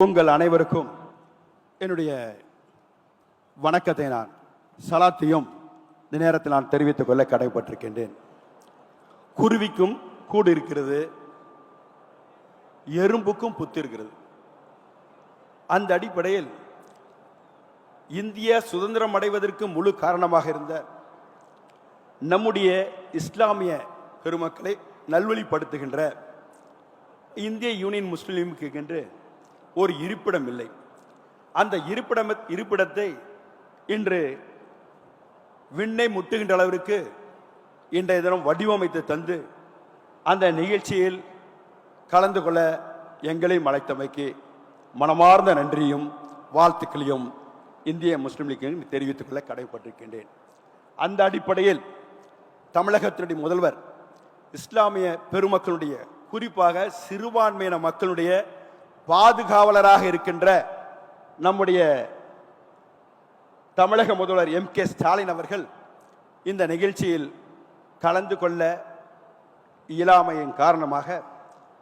உங்கள் அனைவருக்கும் என்னுடைய வணக்கத்தை நான் சலாத்தையும் இந்த நேரத்தில் நான் தெரிவித்துக் கொள்ள கடமைப்பட்டிருக்கின்றேன் குருவிக்கும் கூடு இருக்கிறது எறும்புக்கும் புத்து இருக்கிறது. அந்த அடிப்படையில் இந்திய சுதந்திரம் அடைவதற்கு முழு காரணமாக இருந்த நம்முடைய இஸ்லாமிய பெருமக்களை நல்வழிப்படுத்துகின்ற இந்திய யூனியன் முஸ்லீமுக்கு என்று ஒரு இருப்பிடம் இல்லை அந்த இருப்பிடம் இருப்பிடத்தை இன்று விண்ணை முட்டுகின்ற அளவிற்கு இன்றைய தினம் வடிவமைத்து தந்து அந்த நிகழ்ச்சியில் கலந்து கொள்ள எங்களையும் அழைத்தமைக்கு மனமார்ந்த நன்றியும் வாழ்த்துக்களையும் இந்திய முஸ்லீம் லீக்கிற்கு தெரிவித்துக் கொள்ள கடமைப்பட்டிருக்கின்றேன் அந்த அடிப்படையில் தமிழகத்தினுடைய முதல்வர் இஸ்லாமிய பெருமக்களுடைய குறிப்பாக சிறுபான்மையின மக்களுடைய பாதுகாவலராக இருக்கின்ற நம்முடைய தமிழக முதல்வர் எம் கே ஸ்டாலின் அவர்கள் இந்த நிகழ்ச்சியில் கலந்து கொள்ள இயலாமையின் காரணமாக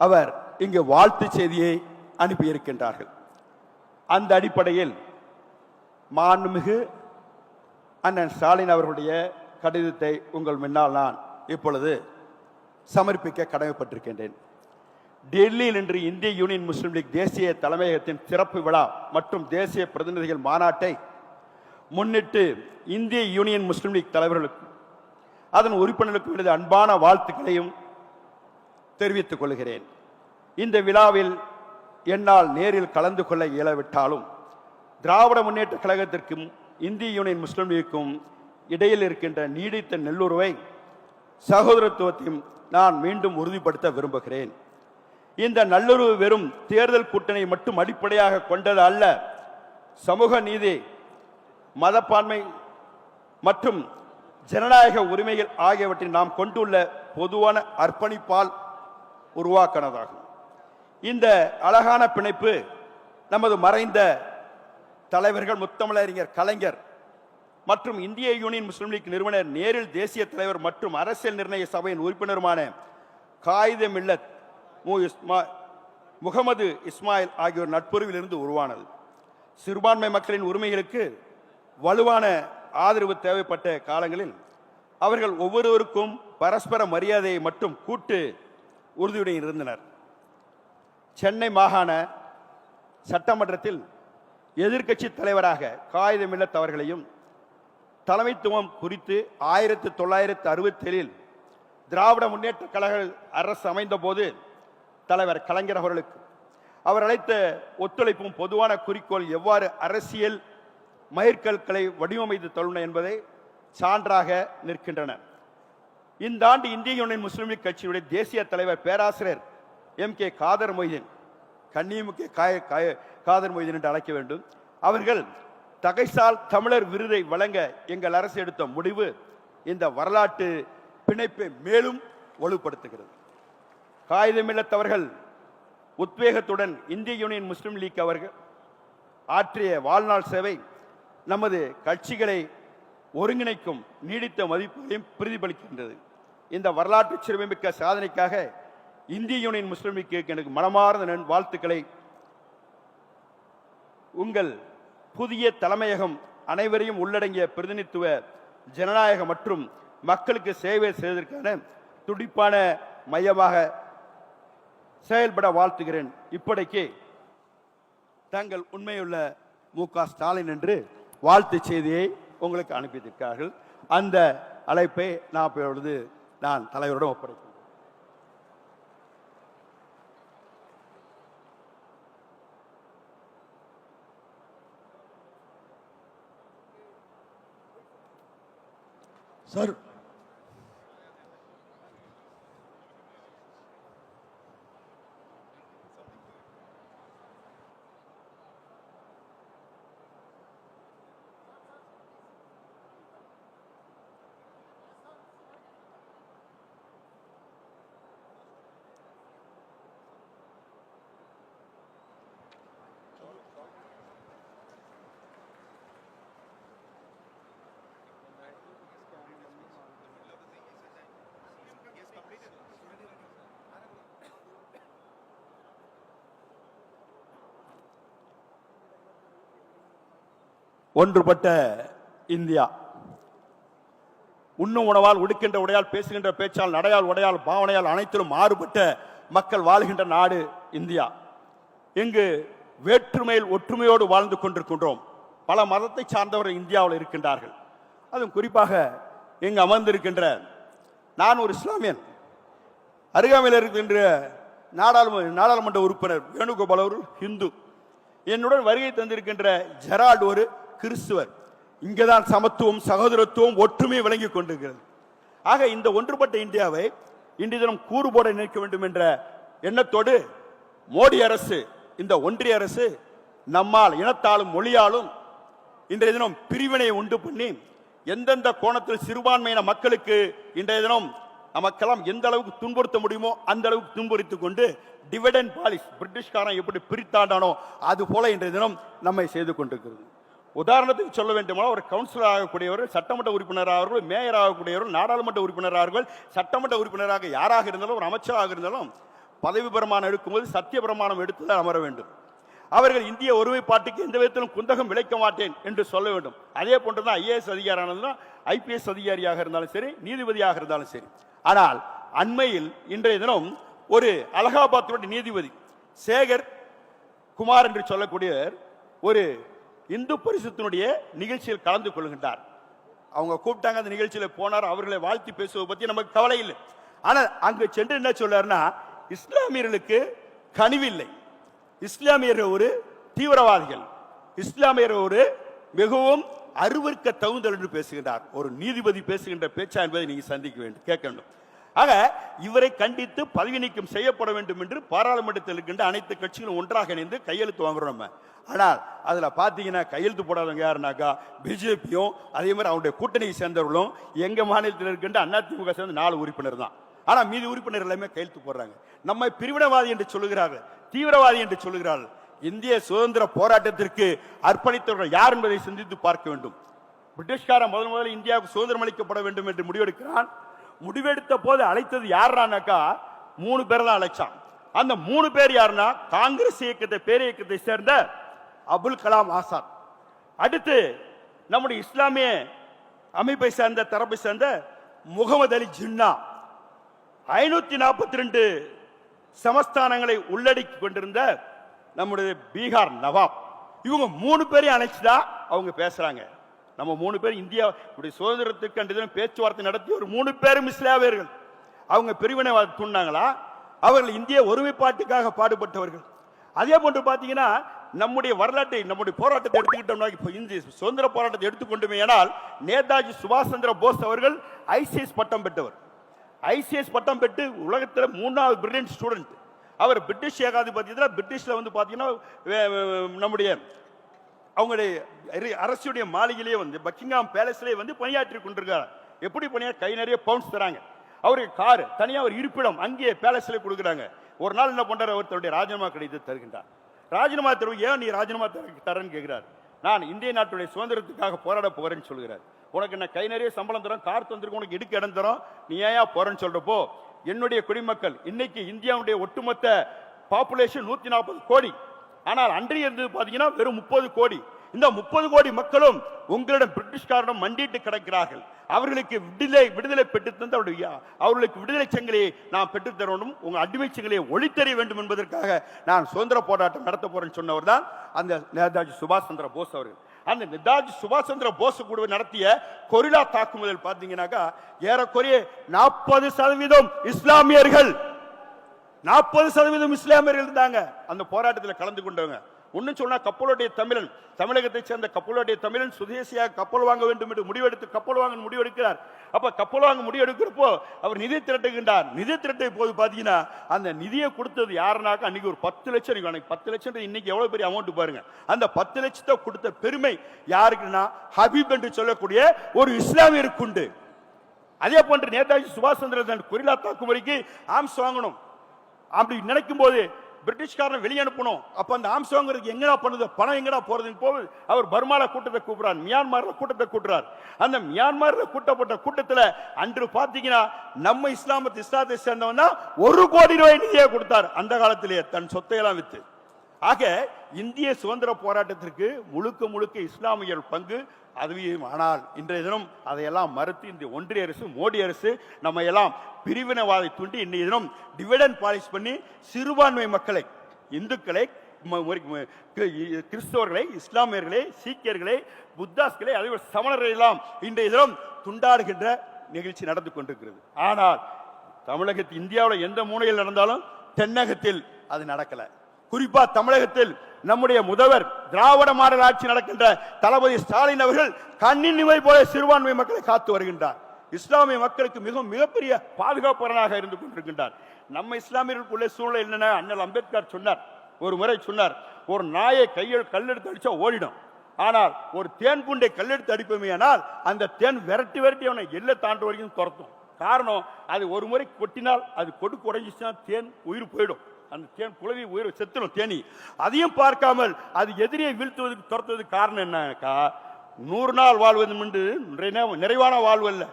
அவர் இங்கு வாழ்த்து செய்தியை அனுப்பியிருக்கின்றார்கள். அந்த அடிப்படையில் மாண்புமிகு அண்ணன் ஸ்டாலின் அவர்களுடைய கடிதத்தை உங்கள் முன்னால் நான் இப்பொழுது சமர்ப்பிக்க கடமைப்பட்டிருக்கின்றேன். டெல்லியில் இன்று இந்திய யூனியன் முஸ்லீம் லீக் தேசிய தலைமையகத்தின் சிறப்பு விழா மற்றும் தேசிய பிரதிநிதிகள் மாநாட்டை முன்னிட்டு இந்திய யூனியன் முஸ்லீம் லீக் தலைவர்களுக்கும் அதன் உறுப்பினர்களுக்கும் எனது அன்பான வாழ்த்துக்களையும் தெரிவித்துக் கொள்கிறேன். இந்த விழாவில் என்னால் நேரில் கலந்து கொள்ள இயலவிட்டாலும் திராவிட முன்னேற்ற கழகத்திற்கும் இந்திய யூனியன் முஸ்லீம் லீக்கும் இடையில் இருக்கின்ற நீடித்த நெல்லுறவை சகோதரத்துவத்தையும் நான் மீண்டும் உறுதிப்படுத்த விரும்புகிறேன். இந்த நல்லுறவு வெறும் தேர்தல் கூட்டணி மட்டும் அடிப்படையாக கொண்டது அல்ல. சமூக நீதி மதப்பான்மை மற்றும் ஜனநாயக உரிமைகள் ஆகியவற்றை நாம் கொண்டுள்ள பொதுவான அர்ப்பணிப்பால் உருவாக்கினதாகும். இந்த அழகான பிணைப்பு நமது மறைந்த தலைவர்கள் முத்தமிழறிஞர் கலைஞர் மற்றும் இந்திய யூனியன் முஸ்லீம் லீக் நிறுவனர் நேரில் தேசிய தலைவர் மற்றும் அரசியல் நிர்ணய சபையின் உறுப்பினருமான காகிதமில்லத் மு இஸ்மா முகமது இஸ்மாயில் ஆகியோர் நட்புறவில் இருந்து உருவானது. சிறுபான்மை மக்களின் உரிமைகளுக்கு வலுவான ஆதரவு தேவைப்பட்ட காலங்களில் அவர்கள் ஒவ்வொருவருக்கும் பரஸ்பர மரியாதையை மட்டும் கூட்டு உறுதியுடன் இருந்தனர். சென்னை மாகாண சட்டமன்றத்தில் எதிர்க்கட்சி தலைவராக காகிதமில்லத் அவர்களையும் தலைமைத்துவம் குறித்து ஆயிரத்தி தொள்ளாயிரத்து அறுபத்தேழில் திராவிட முன்னேற்ற கழக அரசு அமைந்தபோது தலைவர் கலைஞர் அவர்களுக்கு அவர் அழைத்த ஒத்துழைப்பும் பொதுவான குறிக்கோள் எவ்வாறு அரசியல் மயிர்கற்களை வடிவமைத்து தள்ளுன என்பதை சான்றாக நிற்கின்றன. இந்த ஆண்டு இந்திய யூனியன் முஸ்லீம் லீக் கட்சியுடைய தேசிய தலைவர் பேராசிரியர் எம் கே காதர் மொய்தீன் கன்னியமுகே காய காய காதர் மொய்தீன் என்று அழைக்க வேண்டும். அவர்கள் தகைசால் தமிழர் விருதை வழங்க எங்கள் அரசு எடுத்த முடிவு இந்த வரலாற்று பிணைப்பை மேலும் வலுப்படுத்துகிறது. காகிதமில்லத்தவர்கள் உத்வேகத்துடன் இந்திய யூனியன் முஸ்லீம் லீக் அவர்கள் ஆற்றிய வாழ்நாள் சேவை நமது கட்சிகளை ஒருங்கிணைக்கும் நீடித்த மதிப்பையும் பிரதிபலிக்கின்றது. இந்த வரலாற்று சிறுமிமிக்க சாதனைக்காக இந்திய யூனியன் முஸ்லீம் லீக்கு எனக்கு மனமார்ந்த நன் வாழ்த்துக்களை. உங்கள் புதிய தலைமையகம் அனைவரையும் உள்ளடங்கிய பிரதிநிதித்துவ ஜனநாயக மற்றும் மக்களுக்கு சேவை செய்வதற்கான துடிப்பான மையமாக செயல்பட வாழ்த்துகிறேன். இப்படிக்கு தங்கள் உண்மையுள்ள மு க ஸ்டாலின் என்று வாழ்த்து செய்தியை உங்களுக்கு அனுப்பியிருக்கிறார்கள். அந்த அழைப்பை நான் இப்பொழுது நான் தலைவரிடம் ஒப்படைக்கிறேன். சார் ஒன்றுபட்ட இந்தியா. உண்ணும் உணவால் உடுக்கின்ற உடையால் பேசுகின்ற பேச்சால் நடையால் உடையால் பாவனையால் அனைத்திலும் மாறுபட்ட மக்கள் வாழுகின்ற நாடு இந்தியா. இங்கு வேற்றுமையில் ஒற்றுமையோடு வாழ்ந்து கொண்டிருக்கின்றோம். பல மதத்தை சார்ந்தவர்கள் இந்தியாவில் இருக்கின்றார்கள். அதுவும் குறிப்பாக இங்கு அமர்ந்திருக்கின்ற நான் ஒரு இஸ்லாமியன் அருகாமையில் இருக்கின்ற நாடாளுமன்ற நாடாளுமன்ற உறுப்பினர் வேணுகோபால் அவர்கள் ஹிந்து. என்னுடன் வருகை தந்திருக்கின்ற ஜெரால்டு ஒரு கிறிஸ்துவர் இங்கேதான் சமத்துவம் சகோதரத்துவம் ஒற்றுமை விளங்கி கொண்டிருக்கிறது. ஆக இந்த ஒன்றுபட்ட இந்தியாவை இன்றைய தினம் கூறு போட நினைக்க வேண்டும் என்ற எண்ணத்தோடு மோடி அரசு இந்த ஒன்றிய அரசு நம்மால் இனத்தாலும் மொழியாலும் இன்றைய தினம் பிரிவினை உண்டு பண்ணி எந்தெந்த கோணத்தில் சிறுபான்மையின மக்களுக்கு இன்றைய தினம் நமக்கெல்லாம் எந்த அளவுக்கு துன்புறுத்த முடியுமோ அந்த அளவுக்கு துன்புறுத்தி கொண்டு டிவிடன் பாலிஸ் பிரிட்டிஷ்காரன் எப்படி பிரித்தாண்டானோ அது போல இன்றைய தினம் நம்மை செய்து கொண்டிருக்கிறது. உதாரணத்துக்கு சொல்ல வேண்டுமானால் ஒரு கவுன்சிலர் ஆகக்கூடியவர்கள் சட்டமன்ற உறுப்பினராகவர்கள் மேயர் ஆகக்கூடியவர்கள் நாடாளுமன்ற உறுப்பினராகவர்கள் சட்டமன்ற உறுப்பினராக யாராக இருந்தாலும் ஒரு அமைச்சராக இருந்தாலும் பதவி பிரமாணம் எடுக்கும்போது சத்திய பிரமாணம் எடுத்து தான் அமர வேண்டும். அவர்கள் இந்திய ஒருமைப்பாட்டுக்கு எந்த விதத்திலும் குந்தகம் விளைக்க மாட்டேன் என்று சொல்ல வேண்டும். அதே போன்றுதான் ஐஏஎஸ் அதிகாரியானதுனா ஐபிஎஸ் அதிகாரியாக இருந்தாலும் சரி நீதிபதியாக இருந்தாலும் சரி. ஆனால் அண்மையில் இன்றைய தினம் ஒரு அலகாபாத்துடைய நீதிபதி சேகர் குமார் என்று சொல்லக்கூடியவர் ஒரு இந்து பரிசுத்தினுடைய நிகழ்ச்சியில் கலந்து கொள்கின்றார். அவங்க கூப்பிட்டாங்க அந்த நிகழ்ச்சியில் போனார். அவர்களை வாழ்த்தி பேசுவதை பற்றி நமக்கு கவலை இல்லை. ஆனால் அங்கு சென்று என்ன சொல்றாருன்னா இஸ்லாமியர்களுக்கு கனிவில்லை. இஸ்லாமியர்கள் ஒரு தீவிரவாதிகள். இஸ்லாமியர் ஒரு மிகவும் அருவருக்க தகுந்தல் என்று பேசுகின்றார். ஒரு நீதிபதி பேசுகின்ற பேச்சா என்பதை நீங்க சந்திக்க வேண்டும் கேட்க வேண்டும். ஆக இவரை கண்டித்து பதவி நீக்கம் செய்யப்பட வேண்டும் என்று பாராளுமன்றத்தில் இருக்கின்ற அனைத்து கட்சிகளும் ஒன்றாக இணைந்து கையெழுத்து வாங்குறோம் நம்ம. ஆனால் அதில் பார்த்தீங்கன்னா கையெழுத்து போடாதவங்க யாருனாக்கா பிஜேபியும் அதே மாதிரி அவருடைய கூட்டணியை சேர்ந்தவர்களும் எங்கள் மாநிலத்தில் இருக்கின்ற அதிமுக சேர்ந்த நாலு உறுப்பினர் தான். ஆனால் மீதி உறுப்பினர் எல்லாமே கையெழுத்து போடுறாங்க. நம்மை பிரிவினவாதி என்று சொல்லுகிறார்கள் தீவிரவாதி என்று சொல்லுகிறார்கள். இந்திய சுதந்திர போராட்டத்திற்கு அர்ப்பணித்தவர்கள் யார் என்பதை சிந்தித்து பார்க்க வேண்டும். பிரிட்டிஷ்காரன் முதல் முதல்ல இந்தியாவுக்கு சுதந்திரம் அளிக்கப்பட வேண்டும் என்று முடிவெடுக்கிறான். முடிவெடுத்த போது அழைத்தது யாருனாக்கா மூணு பேர் தான் அழைச்சான். அந்த மூணு பேர் யாருன்னா? காங்கிரஸ் இயக்கத்தை பேர் இயக்கத்தை சேர்ந்த அபுல் கலாம் ஆசாத். அடுத்து நம்முடைய இஸ்லாமிய அமைப்பை சேர்ந்த தரப்பை சேர்ந்த முகமது அலி ஜின்னா. ஐநூத்தி நாற்பத்தி ரெண்டு சமஸ்தானங்களை உள்ளடக்கி கொண்டிருந்த நம்முடைய பீகார் நவாப். இவங்க மூணு பேரையும் அழைச்சுதான் அவங்க பேசுறாங்க. நம்ம மூணு பேர் இந்தியா இப்படி சுதந்திரத்துக்கு அன்று பேச்சுவார்த்தை நடத்தி ஒரு மூணு பேரும் இஸ்லாமியர்கள். அவங்க பிரிவினைவாத தூண்டாங்களா அவர்கள் இந்திய ஒருமைப்பாட்டுக்காக பாடுபட்டவர்கள். அதே போன்று பார்த்தீங்கன்னா நம்முடைய வரலாற்றை நம்முடைய போராட்டத்தை எடுத்துக்கிட்டோம்னா இப்போ இந்திய சுதந்திர போராட்டத்தை எடுத்துக்கொண்டுமே ஆனால் நேதாஜி சுபாஷ் சந்திர போஸ் அவர்கள் ஐசிஎஸ் பட்டம் பெற்றவர். ஐசிஎஸ் பட்டம் பெற்று உலகத்தில் மூணாவது பிரில்லியன்ட் ஸ்டூடெண்ட் அவர் பிரிட்டிஷ் ஏகாதிபத்தியத்தில் பிரிட்டிஷில் வந்து பார்த்தீங்கன்னா நம்முடைய அவங்களுடைய அரசுடைய மாளிகையிலே வந்து பக்கிங்காம் பேலஸ்லேயே வந்து பணியாற்றி கொண்டிருக்கார் எப்படி பணியா கை நிறைய பவுன்ஸ் தராங்க. அவருக்கு கார் தனியாக ஒரு இருப்பிடம் அங்கேயே பேலஸ்ல கொடுக்குறாங்க. ஒரு நாள் என்ன பண்றாரு? அவர் தன்னுடைய ராஜினாமா கடிதத்தை தருகின்றார். ராஜினாமா தருவது ஏன் நீ ராஜினாமா தரேன்னு கேட்கிறார் நான் இந்திய நாட்டுடைய சுதந்திரத்துக்காக போராட போகிறேன்னு சொல்கிறார் உனக்கு என்ன கை நிறைய சம்பளம் தரும் கார் தந்திருக்கு உனக்கு இடுக்கு இடம் நீ ஏன் போறேன்னு சொல்றப்போ என்னுடைய குடிமக்கள் இன்னைக்கு இந்தியாவுடைய ஒட்டுமொத்த பாப்புலேஷன் நூத்தி நாற்பது கோடி. ஆனால் அன்றைய இருந்தது பார்த்தீங்கன்னா வெறும் முப்பது கோடி. இந்த முப்பது கோடி மக்களும் உங்களிடம் பிரிட்டிஷ்காரிடம் மண்டிட்டு கிடக்கிறார்கள். அவர்களுக்கு விடுதலை விடுதலை பெற்று அவர்களுக்கு விடுதலை சங்கிலியை நாம் பெற்றுத் தரணும் உங்கள் அடிமை சங்கிலியை ஒளித்தெறிய வேண்டும் என்பதற்காக நான் சுதந்திர போராட்டம் நடத்த போறேன்னு சொன்னவர் தான் அந்த நேதாஜி சுபாஷ் சந்திர போஸ் அவர்கள். அந்த நேதாஜி சுபாஷ் சந்திர போஸ் கூட நடத்திய கொரில்லா தாக்குதல் பார்த்தீங்கன்னாக்கா ஏறக்குறைய நாற்பது சதவீதம் இஸ்லாமியர்கள் நாற்பது சதவீதம் இஸ்லாமியர்கள் இருந்தாங்க. அந்த போராட்டத்தில் கலந்து கொண்டவங்க. ஒன்னும் சொன்னா கப்பலோடைய தமிழன் தமிழகத்தை சேர்ந்த கப்பலோடைய தமிழன் சுதேசியாக கப்பல் வாங்க வேண்டும் என்று முடிவெடுத்து கப்பல் வாங்க முடிவெடுக்கிறார். அப்ப கப்பல் வாங்க முடிவெடுக்கிறப்போ அவர் நிதி திரட்டுகின்றார். நிதி திரட்டை போது பாத்தீங்கன்னா அந்த நிதியை கொடுத்தது யாருனாக்கா அன்னைக்கு ஒரு பத்து லட்சம் அன்னைக்கு பத்து லட்சம் இன்னைக்கு எவ்வளவு பெரிய அமௌண்ட் பாருங்க. அந்த பத்து லட்சத்தை கொடுத்த பெருமை யாருக்குன்னா ஹபீப் என்று சொல்லக்கூடிய ஒரு இஸ்லாமியருக்கு உண்டு. அதே போன்று நேதாஜி சுபாஷ் சந்திர குறிலா தாக்குமுறைக்கு ஆம்ஸ் வாங்கணும். அப்படி நினைக்கும் போது பிரிட்டிஷ்காரன் வெளியே அனுப்பணும். அப்ப அந்த ஆம்சோங்கிறது எங்கடா பண்ணுது? பணம் எங்கடா போறதுன்னு போது அவர் பர்மால கூட்டத்தை கூப்பிடுறார். மியான்மர்ல கூட்டத்தை கூட்டுறார். அந்த மியான்மர்ல கூட்டப்பட்ட கூட்டத்தில் அன்று பாத்தீங்கன்னா நம்ம இஸ்லாமத்து இஸ்லாத்தை சேர்ந்தவன் தான் ஒரு கோடி ரூபாய் நிதியை கொடுத்தார். அந்த காலத்திலேயே தன் சொத்தையெல்லாம் வித்து. ஆக இந்திய சுதந்திர போராட்டத்திற்கு முழுக்க முழுக்க இஸ்லாமியர் பங்கு அதுவும் ஆனால் இன்றைய தினம் அதையெல்லாம் மறுத்து இந்த ஒன்றிய அரசு மோடி அரசு நம்ம எல்லாம் பிரிவினவாதை தூண்டி இன்றைய தினம் டிவிடன் பாலிஷ் பண்ணி சிறுபான்மை மக்களை இந்துக்களை கிறிஸ்தவர்களை இஸ்லாமியர்களை சீக்கியர்களை புத்தாஸ்களை அதே போல் சமணரை எல்லாம் இன்றைய தினம் துண்டாடுகின்ற நிகழ்ச்சி நடந்து கொண்டிருக்கிறது. ஆனால் தமிழகத்தில் இந்தியாவில் எந்த மூலையில் நடந்தாலும் தென்னகத்தில் அது நடக்கல. குறிப்பா தமிழகத்தில் நம்முடைய முதல்வர் திராவிட மாடல் ஆட்சி நடக்கின்ற தளபதி ஸ்டாலின் அவர்கள் கண்ணின் நிமை போல சிறுபான்மை மக்களை காத்து வருகின்றார். இஸ்லாமிய மக்களுக்கு மிகவும் மிகப்பெரிய பாதுகாப்பவராக இருந்து கொண்டிருக்கின்றார். நம்ம இஸ்லாமியர்களுக்குள்ள சூழ்நிலை என்னன்னா? அண்ணல் அம்பேத்கர் சொன்னார். ஒரு முறை சொன்னார். ஒரு நாயை கையில் கல்லெடுத்து அடிச்சா ஓடிடும். ஆனால் ஒரு தேன் பூண்டை கல்லெடுத்து அடிப்போமேனால் அந்த தேன் விரட்டி விரட்டி அவனை எல்லை தாண்டு வரைக்கும் துரத்தும். காரணம் அது ஒரு முறை கொட்டினால் அது கொடுக்கு உடைஞ்சிச்சுன்னா தேன் உயிர் போயிடும். அந்த தேன் குழவி உயிர் செத்துடும் தேனி. அதையும் பார்க்காமல் அது எதிரியை வீழ்த்துவதற்கு துரத்துவதற்கு காரணம் என்னக்கா? நூறு நாள் வாழ்வது என்று நிறைவான வாழ்வு அல்ல.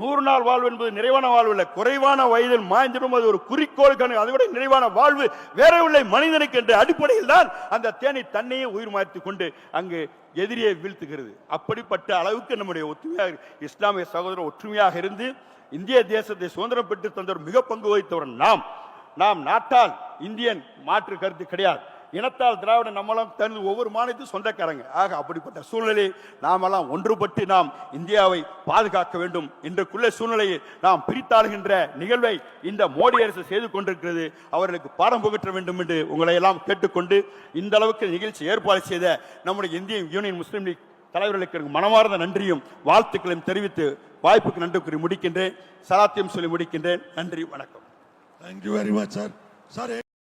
நூறு நாள் வாழ்வு என்பது நிறைவான வாழ்வு இல்லை குறைவான வயதில் மாய்ந்திடும் அது ஒரு குறிக்கோள் கணக்கு அதை விட நிறைவான வாழ்வு வேற இல்லை மனிதனுக்கு என்ற அடிப்படையில் தான் அந்த தேனை தன்னையே உயிர் மாய்த்து கொண்டு அங்கு எதிரியை வீழ்த்துகிறது. அப்படிப்பட்ட அளவுக்கு நம்முடைய ஒற்றுமையாக இஸ்லாமிய சகோதரர் ஒற்றுமையாக இருந்து இந்திய தேசத்தை சுதந்திரம் பெற்று தந்தவர் மிக பங்கு வகித்தவர் நாம். நாம் நாட்டால் இந்தியன் மாற்று கருத்து கிடையாது. இனத்தால் திராவிட நம்மளாம் தனது ஒவ்வொரு மாநிலத்தையும் சொந்தக்காரங்க. ஆக அப்படிப்பட்ட சூழ்நிலையை நாமெல்லாம் ஒன்றுபட்டு நாம் இந்தியாவை பாதுகாக்க வேண்டும் இன்றைக்குள்ள சூழ்நிலையை நாம் பிரித்தாளுகின்ற நிகழ்வை இந்த மோடி அரசு செய்து கொண்டிருக்கிறது. அவர்களுக்கு பாடம் புகற்ற வேண்டும் என்று உங்களை எல்லாம் கேட்டுக்கொண்டு இந்த அளவுக்கு நிகழ்ச்சி ஏற்பாடு செய்த நம்முடைய இந்திய யூனியன் முஸ்லீம் லீக் தலைவர்களுக்கு மனமார்ந்த நன்றியும் வாழ்த்துக்களையும் தெரிவித்து வாய்ப்புக்கு நன்றி கூறி முடிக்கின்றேன். சலாத்தியம் சொல்லி முடிக்கின்றேன். நன்றி வணக்கம். Thank you very much, sir. Sir,